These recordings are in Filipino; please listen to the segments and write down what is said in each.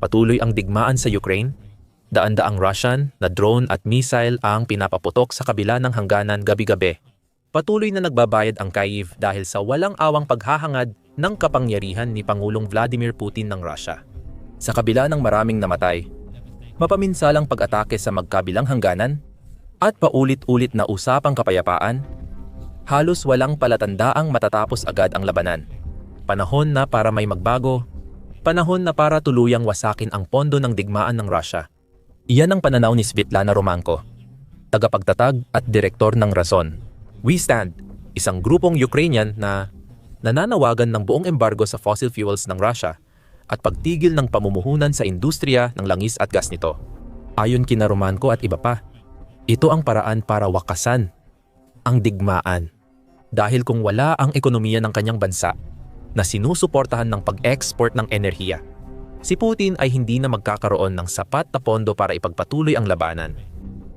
Patuloy ang digmaan sa Ukraine. Daan-daang Russian na drone at missile ang pinapaputok sa kabila ng hangganan gabi-gabi. Patuloy na nagbabayad ang Kyiv dahil sa walang awang paghahangad ng kapangyarihan ni Pangulong Vladimir Putin ng Russia. Sa kabila ng maraming namatay, mapaminsalang pag-atake sa magkabilang hangganan, at paulit-ulit na usapang kapayapaan, halos walang palatandaang matatapos agad ang labanan. Panahon na para may magbago, panahon na para tuluyang wasakin ang pondo ng digmaan ng Russia. Iyan ang pananaw ni Svetlana Romanko, tagapagtatag at direktor ng Razon. We Stand, isang grupong Ukrainian na nananawagan ng buong embargo sa fossil fuels ng Russia at pagtigil ng pamumuhunan sa industriya ng langis at gas nito. Ayon kina Romanko at iba pa, ito ang paraan para wakasan ang digmaan. Dahil kung wala ang ekonomiya ng kanyang bansa na sinusuportahan ng pag-export ng enerhiya, si Putin ay hindi na magkakaroon ng sapat na pondo para ipagpatuloy ang labanan.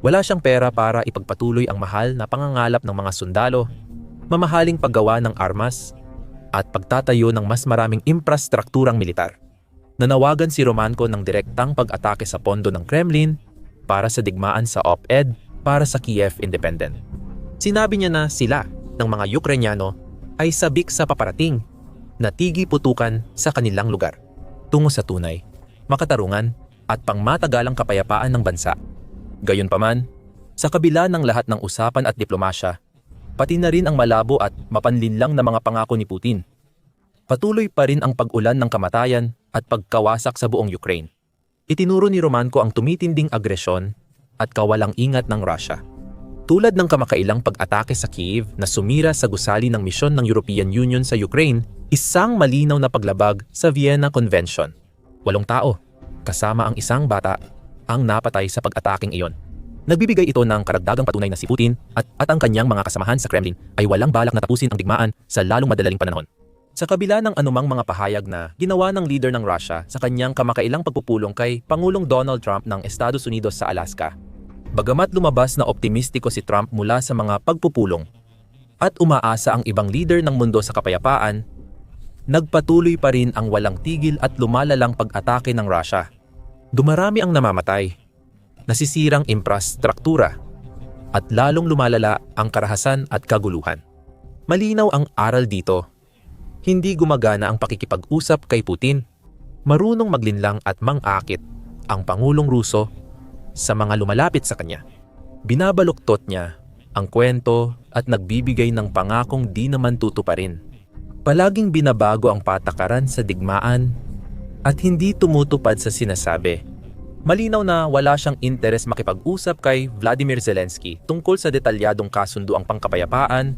Wala siyang pera para ipagpatuloy ang mahal na pangangalap ng mga sundalo, mamahaling paggawa ng armas, at pagtatayo ng mas maraming infrastrukturang militar. Nanawagan si Romanko ng direktang pag-atake sa pondo ng Kremlin para sa digmaan sa op-ed para sa Kiev Independent. Sinabi niya na sila, ng mga Ukrainyano, ay sabik sa paparating na tigi putukan sa kanilang lugar tungo sa tunay, makatarungan at pangmatagalang kapayapaan ng bansa. Gayunpaman, sa kabila ng lahat ng usapan at diplomasya, pati na rin ang malabo at mapanlinlang na mga pangako ni Putin, patuloy pa rin ang pag-ulan ng kamatayan at pagkawasak sa buong Ukraine itinuro ni Romanko ang tumitinding agresyon at kawalang ingat ng Russia. Tulad ng kamakailang pag-atake sa Kiev na sumira sa gusali ng misyon ng European Union sa Ukraine, isang malinaw na paglabag sa Vienna Convention. Walong tao, kasama ang isang bata, ang napatay sa pag-ataking iyon. Nagbibigay ito ng karagdagang patunay na si Putin at, at ang kanyang mga kasamahan sa Kremlin ay walang balak na tapusin ang digmaan sa lalong madadaling panahon. Sa kabila ng anumang mga pahayag na ginawa ng leader ng Russia sa kanyang kamakailang pagpupulong kay Pangulong Donald Trump ng Estados Unidos sa Alaska, bagamat lumabas na optimistiko si Trump mula sa mga pagpupulong at umaasa ang ibang leader ng mundo sa kapayapaan, nagpatuloy pa rin ang walang tigil at lumalalang pag-atake ng Russia. Dumarami ang namamatay, nasisirang infrastruktura, at lalong lumalala ang karahasan at kaguluhan. Malinaw ang aral dito hindi gumagana ang pakikipag-usap kay Putin. Marunong maglinlang at mang-akit ang Pangulong Ruso sa mga lumalapit sa kanya. Binabaluktot niya ang kwento at nagbibigay ng pangakong di naman tutuparin. Palaging binabago ang patakaran sa digmaan at hindi tumutupad sa sinasabi. Malinaw na wala siyang interes makipag-usap kay Vladimir Zelensky tungkol sa detalyadong kasunduang pangkapayapaan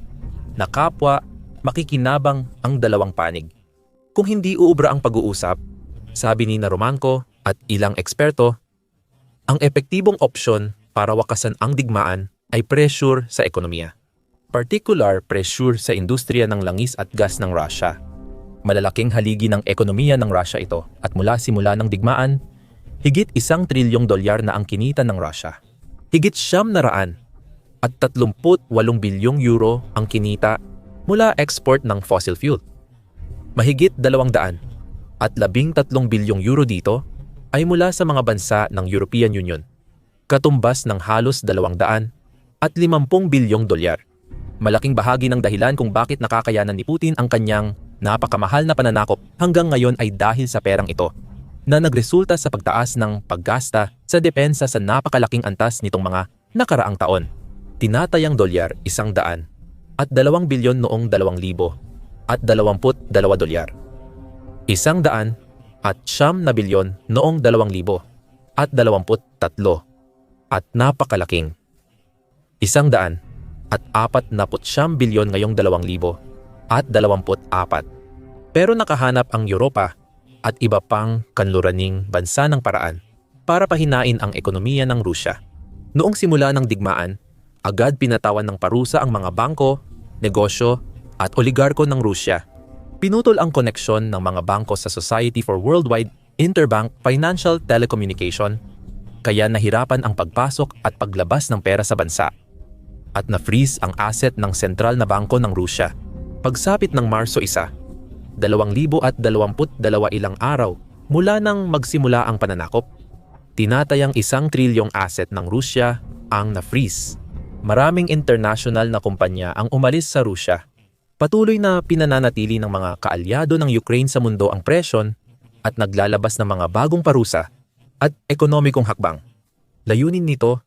na kapwa makikinabang ang dalawang panig. Kung hindi uubra ang pag-uusap, sabi ni na Romanco at ilang eksperto, ang epektibong opsyon para wakasan ang digmaan ay pressure sa ekonomiya. Particular pressure sa industriya ng langis at gas ng Russia. Malalaking haligi ng ekonomiya ng Russia ito at mula simula ng digmaan, higit isang trilyong dolyar na ang kinita ng Russia. Higit siyam na raan at 38 bilyong euro ang kinita mula export ng fossil fuel. Mahigit 200 at 13 bilyong euro dito ay mula sa mga bansa ng European Union, katumbas ng halos 200 at 50 bilyong dolyar. Malaking bahagi ng dahilan kung bakit nakakayanan ni Putin ang kanyang napakamahal na pananakop hanggang ngayon ay dahil sa perang ito na nagresulta sa pagtaas ng paggasta sa depensa sa napakalaking antas nitong mga nakaraang taon. Tinatayang dolyar isang daan at 2 bilyon noong 2000 at 22 dolyar. Isang daan at siyam na bilyon noong 2000 at 23 at napakalaking. Isang daan at apat na siyam bilyon ngayong 2000 at 24. Pero nakahanap ang Europa at iba pang kanluraning bansa ng paraan para pahinain ang ekonomiya ng Rusya. Noong simula ng digmaan, agad pinatawan ng parusa ang mga bangko, negosyo at oligarko ng Rusya. Pinutol ang koneksyon ng mga bangko sa Society for Worldwide Interbank Financial Telecommunication kaya nahirapan ang pagpasok at paglabas ng pera sa bansa at na-freeze ang asset ng sentral na bangko ng Rusya. Pagsapit ng Marso 1, 2022 ilang araw Mula nang magsimula ang pananakop, tinatayang isang trilyong asset ng Rusya ang na-freeze. Maraming international na kumpanya ang umalis sa Rusya. Patuloy na pinananatili ng mga kaalyado ng Ukraine sa mundo ang presyon at naglalabas ng mga bagong parusa at ekonomikong hakbang. Layunin nito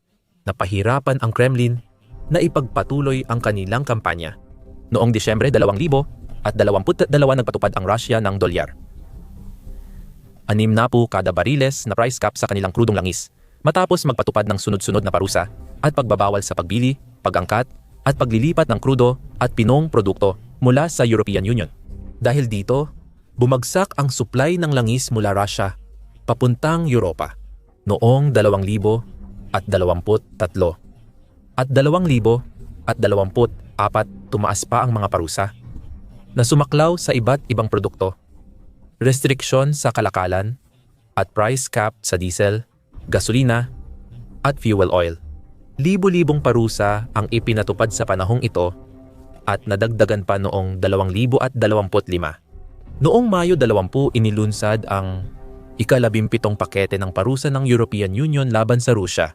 na pahirapan ang Kremlin na ipagpatuloy ang kanilang kampanya. Noong Disyembre 2000 at 22 nagpatupad ang Russia ng dolyar. Anim na po kada bariles na price cap sa kanilang krudong langis matapos magpatupad ng sunod-sunod na parusa at pagbabawal sa pagbili, pag-angkat at paglilipat ng krudo at pinong produkto mula sa European Union. Dahil dito, bumagsak ang supply ng langis mula Russia papuntang Europa noong 2000 at 23 at 2000 at 24 tumaas pa ang mga parusa na sumaklaw sa iba't ibang produkto restriksyon sa kalakalan at price cap sa diesel, gasolina at fuel oil. Libo-libong parusa ang ipinatupad sa panahong ito at nadagdagan pa noong 2025. Noong Mayo 20 inilunsad ang ikalabimpitong pakete ng parusa ng European Union laban sa Rusya.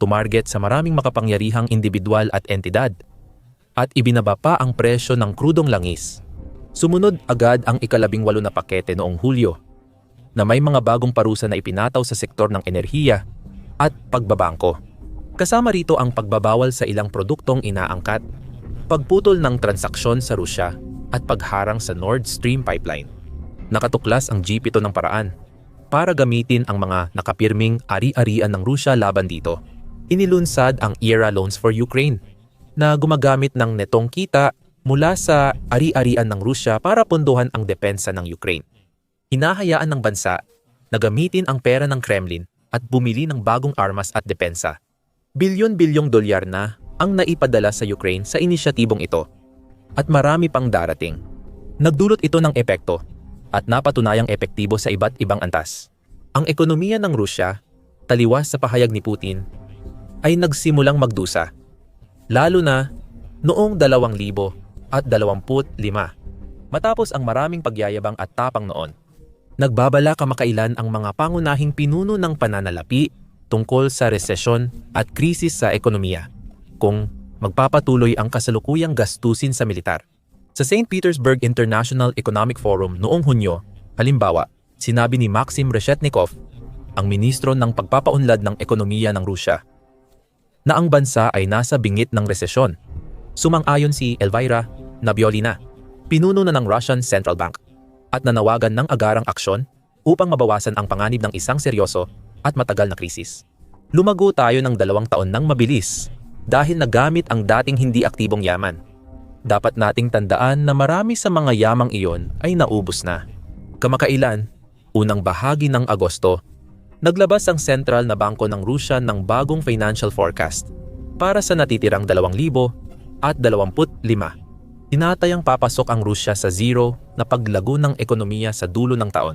Tumarget sa maraming makapangyarihang individual at entidad at ibinaba pa ang presyo ng krudong langis Sumunod agad ang ikalabing walo na pakete noong Hulyo na may mga bagong parusa na ipinataw sa sektor ng enerhiya at pagbabangko. Kasama rito ang pagbabawal sa ilang produktong inaangkat, pagputol ng transaksyon sa Rusya at pagharang sa Nord Stream pipeline. Nakatuklas ang G7 ng paraan para gamitin ang mga nakapirming ari-arian ng Rusya laban dito. Inilunsad ang ERA Loans for Ukraine na gumagamit ng netong kita mula sa ari-arian ng Rusya para punduhan ang depensa ng Ukraine. Hinahayaan ng bansa na gamitin ang pera ng Kremlin at bumili ng bagong armas at depensa. Bilyon-bilyong dolyar na ang naipadala sa Ukraine sa inisyatibong ito at marami pang darating. Nagdulot ito ng epekto at napatunayang epektibo sa iba't ibang antas. Ang ekonomiya ng Rusya, taliwas sa pahayag ni Putin, ay nagsimulang magdusa. Lalo na noong 2000 at 25 matapos ang maraming pagyayabang at tapang noon. Nagbabala kamakailan ang mga pangunahing pinuno ng pananalapi tungkol sa resesyon at krisis sa ekonomiya kung magpapatuloy ang kasalukuyang gastusin sa militar. Sa St. Petersburg International Economic Forum noong Hunyo, halimbawa, sinabi ni Maxim Reshetnikov, ang ministro ng pagpapaunlad ng ekonomiya ng Rusya, na ang bansa ay nasa bingit ng resesyon. Sumang-ayon si Elvira Nabiolina, pinuno na ng Russian Central Bank, at nanawagan ng agarang aksyon upang mabawasan ang panganib ng isang seryoso at matagal na krisis. Lumago tayo ng dalawang taon ng mabilis dahil nagamit ang dating hindi aktibong yaman. Dapat nating tandaan na marami sa mga yamang iyon ay naubos na. Kamakailan, unang bahagi ng Agosto, naglabas ang sentral na bangko ng Rusya ng bagong financial forecast para sa natitirang 2,000 at 25 Tinatayang papasok ang Rusya sa zero na paglago ng ekonomiya sa dulo ng taon.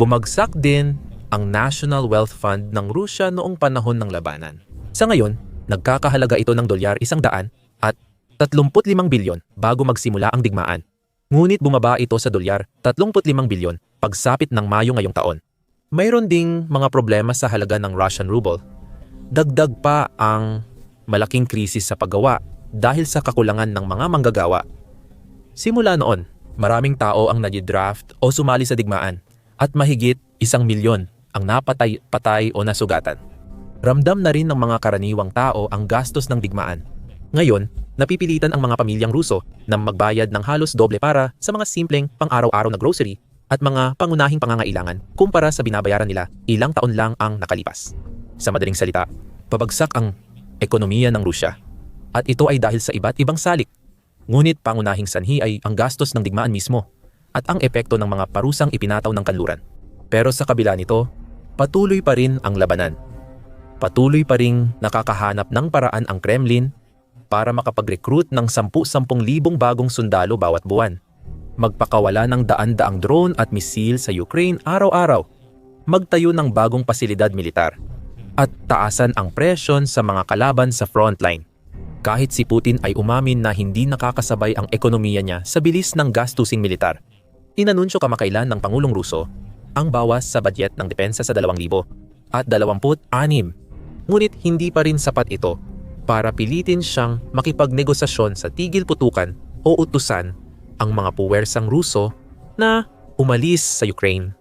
Bumagsak din ang National Wealth Fund ng Rusya noong panahon ng labanan. Sa ngayon, nagkakahalaga ito ng dolyar isang daan at 35 bilyon bago magsimula ang digmaan. Ngunit bumaba ito sa dolyar 35 bilyon pagsapit ng Mayo ngayong taon. Mayroon ding mga problema sa halaga ng Russian ruble. Dagdag pa ang malaking krisis sa paggawa dahil sa kakulangan ng mga manggagawa. Simula noon, maraming tao ang nadidraft o sumali sa digmaan at mahigit isang milyon ang napatay-patay o nasugatan. Ramdam na rin ng mga karaniwang tao ang gastos ng digmaan. Ngayon, napipilitan ang mga pamilyang Ruso na magbayad ng halos doble para sa mga simpleng pang-araw-araw na grocery at mga pangunahing pangangailangan kumpara sa binabayaran nila ilang taon lang ang nakalipas. Sa madaling salita, pabagsak ang ekonomiya ng Rusya at ito ay dahil sa iba't ibang salik. Ngunit pangunahing sanhi ay ang gastos ng digmaan mismo at ang epekto ng mga parusang ipinataw ng kanluran. Pero sa kabila nito, patuloy pa rin ang labanan. Patuloy pa rin nakakahanap ng paraan ang Kremlin para makapag-recruit ng 10-10 libong bagong sundalo bawat buwan. Magpakawala ng daan-daang drone at misil sa Ukraine araw-araw. Magtayo ng bagong pasilidad militar. At taasan ang presyon sa mga kalaban sa frontline kahit si Putin ay umamin na hindi nakakasabay ang ekonomiya niya sa bilis ng gastusing militar. Inanunsyo kamakailan ng Pangulong Ruso ang bawas sa budget ng depensa sa 2,000 at 26. Ngunit hindi pa rin sapat ito para pilitin siyang makipagnegosasyon sa tigil putukan o utusan ang mga puwersang Ruso na umalis sa Ukraine.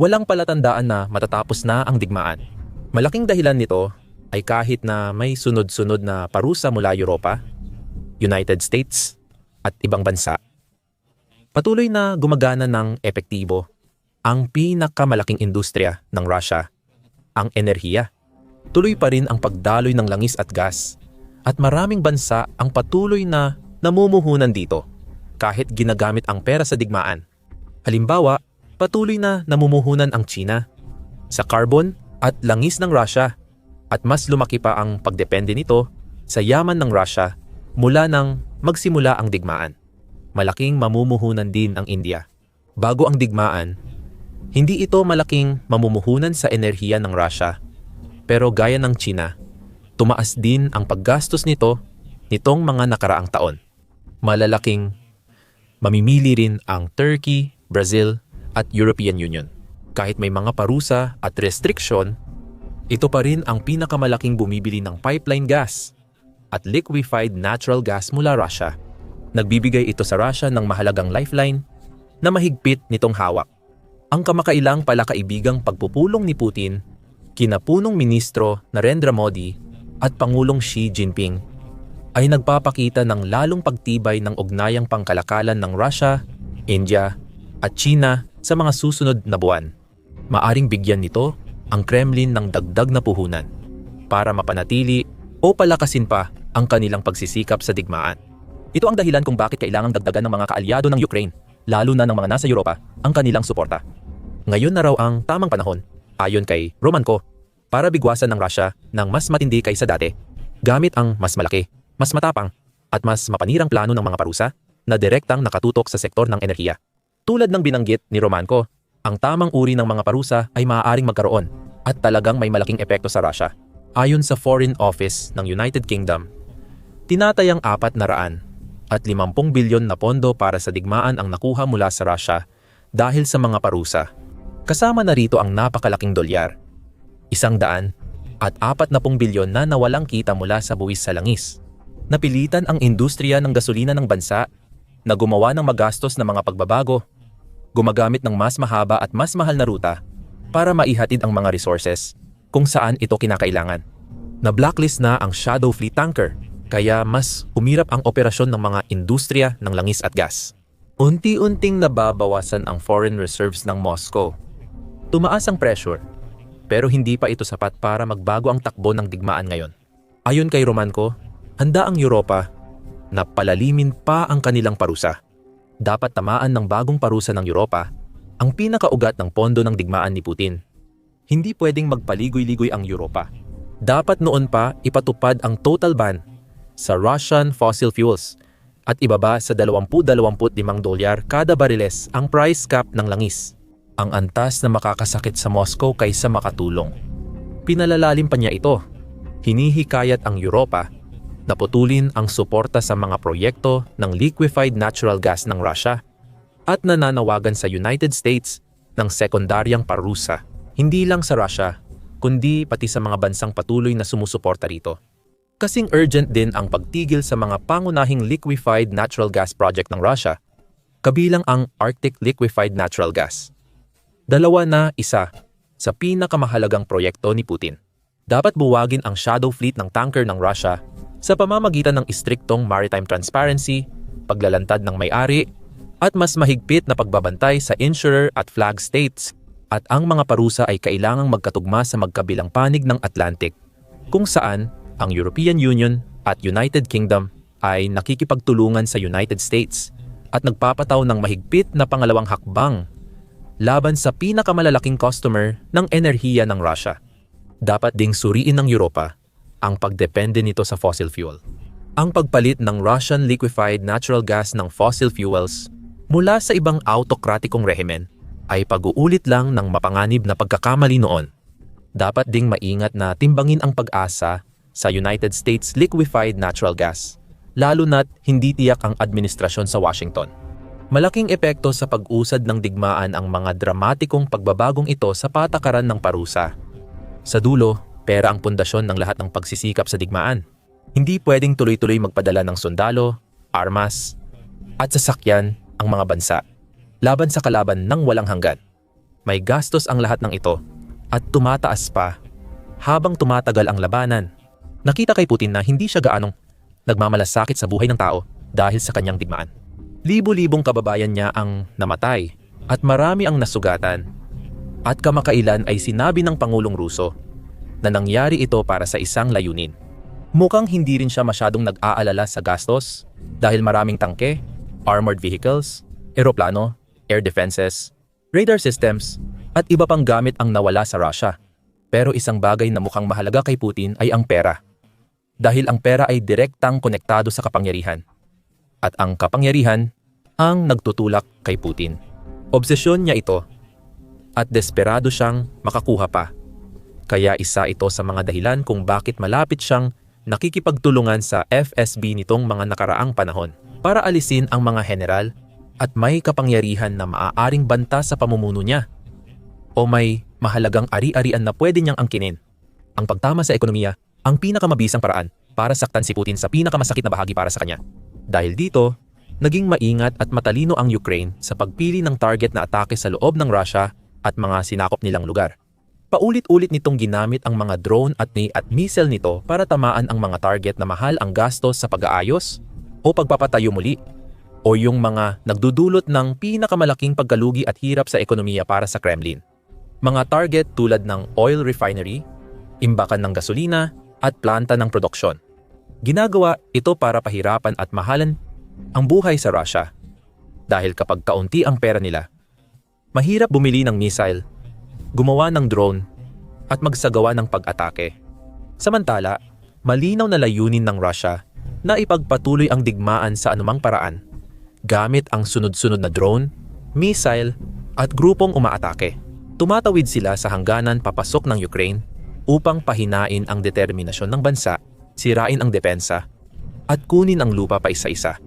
Walang palatandaan na matatapos na ang digmaan. Malaking dahilan nito ay kahit na may sunod-sunod na parusa mula Europa, United States at ibang bansa, patuloy na gumagana ng epektibo ang pinakamalaking industriya ng Russia, ang enerhiya. Tuloy pa rin ang pagdaloy ng langis at gas at maraming bansa ang patuloy na namumuhunan dito kahit ginagamit ang pera sa digmaan. Halimbawa, patuloy na namumuhunan ang China sa carbon at langis ng Russia at mas lumaki pa ang pagdepende nito sa yaman ng Russia mula nang magsimula ang digmaan. Malaking mamumuhunan din ang India. Bago ang digmaan, hindi ito malaking mamumuhunan sa enerhiya ng Russia. Pero gaya ng China, tumaas din ang paggastos nito nitong mga nakaraang taon. Malalaking mamimili rin ang Turkey, Brazil at European Union. Kahit may mga parusa at restriction, ito pa rin ang pinakamalaking bumibili ng pipeline gas at liquefied natural gas mula Russia. Nagbibigay ito sa Russia ng mahalagang lifeline na mahigpit nitong hawak. Ang kamakailang palakaibigang pagpupulong ni Putin, kinapunong ministro Narendra Modi at Pangulong Xi Jinping ay nagpapakita ng lalong pagtibay ng ugnayang pangkalakalan ng Russia, India at China sa mga susunod na buwan. Maaring bigyan nito ang Kremlin ng dagdag na puhunan para mapanatili o palakasin pa ang kanilang pagsisikap sa digmaan. Ito ang dahilan kung bakit kailangang dagdagan ng mga kaalyado ng Ukraine, lalo na ng mga nasa Europa, ang kanilang suporta. Ngayon na raw ang tamang panahon, ayon kay Romanko, para bigwasan ng Russia ng mas matindi kaysa dati, gamit ang mas malaki, mas matapang, at mas mapanirang plano ng mga parusa na direktang nakatutok sa sektor ng enerhiya. Tulad ng binanggit ni Romanko, ang tamang uri ng mga parusa ay maaaring magkaroon at talagang may malaking epekto sa Russia. Ayon sa Foreign Office ng United Kingdom, tinatayang apat na raan at 50 bilyon na pondo para sa digmaan ang nakuha mula sa Russia dahil sa mga parusa. Kasama na rito ang napakalaking dolyar, isang daan at apat na pong bilyon na nawalang kita mula sa buwis sa langis. Napilitan ang industriya ng gasolina ng bansa na gumawa ng magastos na mga pagbabago, gumagamit ng mas mahaba at mas mahal na ruta para maihatid ang mga resources kung saan ito kinakailangan. Na-blacklist na ang shadow fleet tanker kaya mas umirap ang operasyon ng mga industriya ng langis at gas. Unti-unting nababawasan ang foreign reserves ng Moscow. Tumaas ang pressure, pero hindi pa ito sapat para magbago ang takbo ng digmaan ngayon. Ayon kay Romanko, handa ang Europa na palalimin pa ang kanilang parusa. Dapat tamaan ng bagong parusa ng Europa ang pinakaugat ng pondo ng digmaan ni Putin. Hindi pwedeng magpaligoy-ligoy ang Europa. Dapat noon pa ipatupad ang total ban sa Russian fossil fuels at ibaba sa 20-25 dolyar kada bariles ang price cap ng langis. Ang antas na makakasakit sa Moscow kaysa makatulong. Pinalalalim pa niya ito. Hinihikayat ang Europa na putulin ang suporta sa mga proyekto ng liquefied natural gas ng Russia at nananawagan sa United States ng sekundaryang parusa, hindi lang sa Russia, kundi pati sa mga bansang patuloy na sumusuporta rito. Kasing urgent din ang pagtigil sa mga pangunahing liquefied natural gas project ng Russia, kabilang ang Arctic Liquefied Natural Gas. Dalawa na isa sa pinakamahalagang proyekto ni Putin. Dapat buwagin ang shadow fleet ng tanker ng Russia sa pamamagitan ng istriktong maritime transparency, paglalantad ng may-ari, at mas mahigpit na pagbabantay sa insurer at flag states at ang mga parusa ay kailangang magkatugma sa magkabilang panig ng Atlantic, kung saan ang European Union at United Kingdom ay nakikipagtulungan sa United States at nagpapataw ng mahigpit na pangalawang hakbang laban sa pinakamalalaking customer ng enerhiya ng Russia. Dapat ding suriin ng Europa ang pagdepende nito sa fossil fuel. Ang pagpalit ng Russian liquefied natural gas ng fossil fuels mula sa ibang autokratikong rehimen ay pag-uulit lang ng mapanganib na pagkakamali noon. Dapat ding maingat na timbangin ang pag-asa sa United States liquefied natural gas, lalo na't hindi tiyak ang administrasyon sa Washington. Malaking epekto sa pag-usad ng digmaan ang mga dramatikong pagbabagong ito sa patakaran ng parusa. Sa dulo, pera ang pundasyon ng lahat ng pagsisikap sa digmaan. Hindi pwedeng tuloy-tuloy magpadala ng sundalo, armas, at sasakyan ang mga bansa laban sa kalaban ng walang hanggan. May gastos ang lahat ng ito at tumataas pa habang tumatagal ang labanan. Nakita kay Putin na hindi siya gaanong nagmamalasakit sa buhay ng tao dahil sa kanyang digmaan. Libo-libong kababayan niya ang namatay at marami ang nasugatan. At kamakailan ay sinabi ng Pangulong Ruso na nangyari ito para sa isang layunin. Mukhang hindi rin siya masyadong nag-aalala sa gastos dahil maraming tangke, armored vehicles, eroplano, air defenses, radar systems, at iba pang gamit ang nawala sa Russia. Pero isang bagay na mukhang mahalaga kay Putin ay ang pera. Dahil ang pera ay direktang konektado sa kapangyarihan. At ang kapangyarihan ang nagtutulak kay Putin. Obsesyon niya ito at desperado siyang makakuha pa. Kaya isa ito sa mga dahilan kung bakit malapit siyang nakikipagtulungan sa FSB nitong mga nakaraang panahon para alisin ang mga general at may kapangyarihan na maaaring banta sa pamumuno niya o may mahalagang ari-arian na pwede niyang angkinin. Ang pagtama sa ekonomiya ang pinakamabisang paraan para saktan si Putin sa pinakamasakit na bahagi para sa kanya. Dahil dito, naging maingat at matalino ang Ukraine sa pagpili ng target na atake sa loob ng Russia at mga sinakop nilang lugar. Paulit-ulit nitong ginamit ang mga drone at ni at missile nito para tamaan ang mga target na mahal ang gastos sa pag-aayos o pagpapatayo muli o yung mga nagdudulot ng pinakamalaking pagkalugi at hirap sa ekonomiya para sa Kremlin. Mga target tulad ng oil refinery, imbakan ng gasolina at planta ng produksyon. Ginagawa ito para pahirapan at mahalan ang buhay sa Russia. Dahil kapag kaunti ang pera nila, mahirap bumili ng missile, gumawa ng drone, at magsagawa ng pag-atake. Samantala, malinaw na layunin ng Russia na ipagpatuloy ang digmaan sa anumang paraan gamit ang sunod-sunod na drone, missile, at grupong umaatake. Tumatawid sila sa hangganan papasok ng Ukraine upang pahinain ang determinasyon ng bansa sirain ang depensa, at kunin ang lupa pa isa-isa.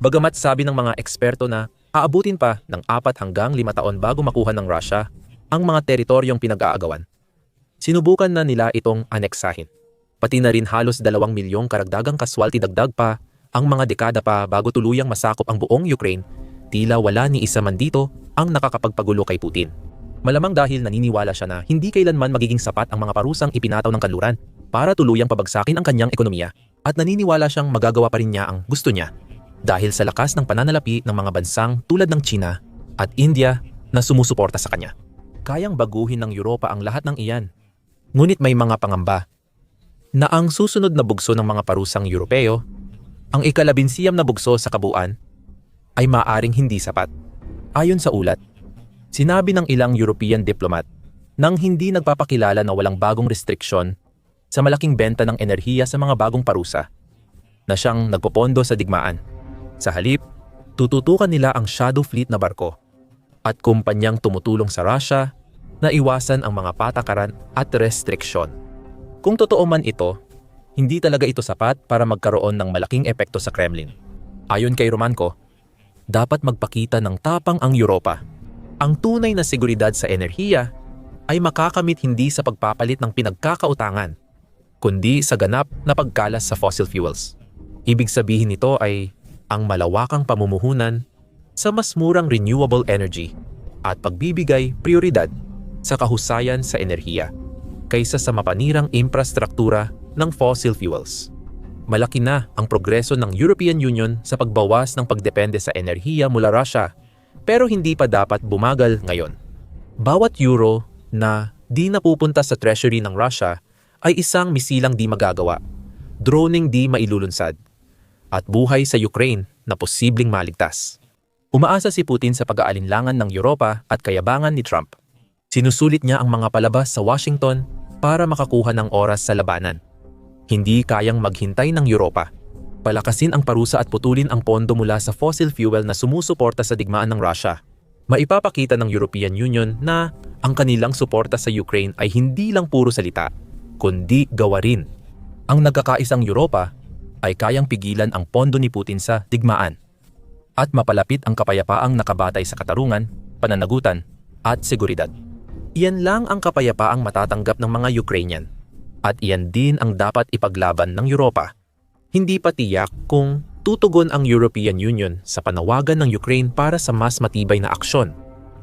Bagamat sabi ng mga eksperto na aabutin pa ng apat hanggang lima taon bago makuha ng Russia ang mga teritoryong pinag-aagawan. Sinubukan na nila itong aneksahin. Pati na rin halos dalawang milyong karagdagang kaswalti dagdag pa ang mga dekada pa bago tuluyang masakop ang buong Ukraine, tila wala ni isa man dito ang nakakapagpagulo kay Putin. Malamang dahil naniniwala siya na hindi kailanman magiging sapat ang mga parusang ipinataw ng kanluran para tuluyang pabagsakin ang kanyang ekonomiya at naniniwala siyang magagawa pa rin niya ang gusto niya dahil sa lakas ng pananalapi ng mga bansang tulad ng China at India na sumusuporta sa kanya. Kayang baguhin ng Europa ang lahat ng iyan. Ngunit may mga pangamba na ang susunod na bugso ng mga parusang Europeo, ang ikalabinsiyam na bugso sa kabuuan, ay maaring hindi sapat. Ayon sa ulat, sinabi ng ilang European diplomat nang hindi nagpapakilala na walang bagong restriksyon sa malaking benta ng enerhiya sa mga bagong parusa na siyang nagpopondo sa digmaan. Sa halip, tututukan nila ang shadow fleet na barko at kumpanyang tumutulong sa Russia na iwasan ang mga patakaran at restriksyon. Kung totoo man ito, hindi talaga ito sapat para magkaroon ng malaking epekto sa Kremlin. Ayon kay Romanko, dapat magpakita ng tapang ang Europa. Ang tunay na seguridad sa enerhiya ay makakamit hindi sa pagpapalit ng pinagkakautangan kundi sa ganap na pagkalas sa fossil fuels. Ibig sabihin nito ay ang malawakang pamumuhunan sa mas murang renewable energy at pagbibigay prioridad sa kahusayan sa enerhiya kaysa sa mapanirang infrastruktura ng fossil fuels. Malaki na ang progreso ng European Union sa pagbawas ng pagdepende sa enerhiya mula Russia pero hindi pa dapat bumagal ngayon. Bawat euro na di napupunta sa treasury ng Russia ay isang misilang di magagawa, droning di mailulunsad, at buhay sa Ukraine na posibleng maligtas. Umaasa si Putin sa pag-aalinlangan ng Europa at kayabangan ni Trump. Sinusulit niya ang mga palabas sa Washington para makakuha ng oras sa labanan. Hindi kayang maghintay ng Europa. Palakasin ang parusa at putulin ang pondo mula sa fossil fuel na sumusuporta sa digmaan ng Russia. Maipapakita ng European Union na ang kanilang suporta sa Ukraine ay hindi lang puro salita, kundi gawarin. Ang nagkakaisang Europa ay kayang pigilan ang pondo ni Putin sa digmaan. at mapalapit ang kapayapaang nakabatay sa katarungan, pananagutan, at seguridad. Iyan lang ang kapayapaang matatanggap ng mga Ukrainian. At iyan din ang dapat ipaglaban ng Europa. Hindi pa tiyak kung tutugon ang European Union sa panawagan ng Ukraine para sa mas matibay na aksyon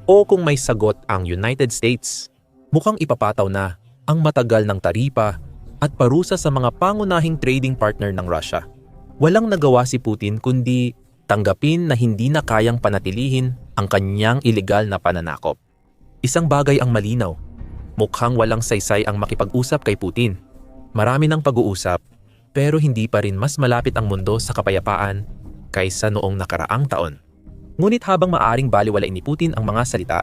o kung may sagot ang United States. Mukhang ipapataw na ang matagal ng taripa at parusa sa mga pangunahing trading partner ng Russia. Walang nagawa si Putin kundi tanggapin na hindi na kayang panatilihin ang kanyang ilegal na pananakop. Isang bagay ang malinaw. Mukhang walang saysay ang makipag-usap kay Putin. Marami ng pag-uusap, pero hindi pa rin mas malapit ang mundo sa kapayapaan kaysa noong nakaraang taon. Ngunit habang maaring baliwalain ni Putin ang mga salita,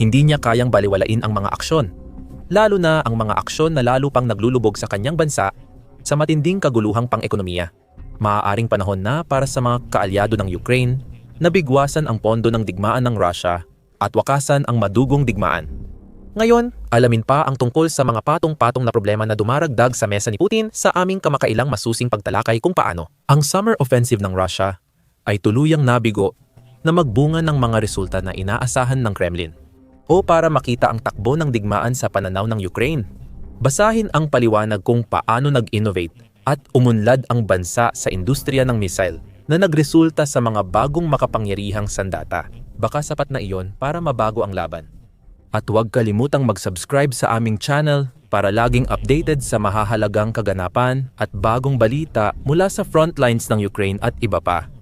hindi niya kayang baliwalain ang mga aksyon. Lalo na ang mga aksyon na lalo pang naglulubog sa kanyang bansa sa matinding kaguluhang pang-ekonomiya. Maaaring panahon na para sa mga kaalyado ng Ukraine na bigwasan ang pondo ng digmaan ng Russia at wakasan ang madugong digmaan. Ngayon, alamin pa ang tungkol sa mga patong-patong na problema na dumaragdag sa mesa ni Putin sa aming kamakailang masusing pagtalakay kung paano ang summer offensive ng Russia ay tuluyang nabigo na magbunga ng mga resulta na inaasahan ng Kremlin o para makita ang takbo ng digmaan sa pananaw ng Ukraine. Basahin ang paliwanag kung paano nag-innovate at umunlad ang bansa sa industriya ng missile na nagresulta sa mga bagong makapangyarihang sandata. Baka sapat na iyon para mabago ang laban. At huwag kalimutang mag-subscribe sa aming channel para laging updated sa mahahalagang kaganapan at bagong balita mula sa front lines ng Ukraine at iba pa.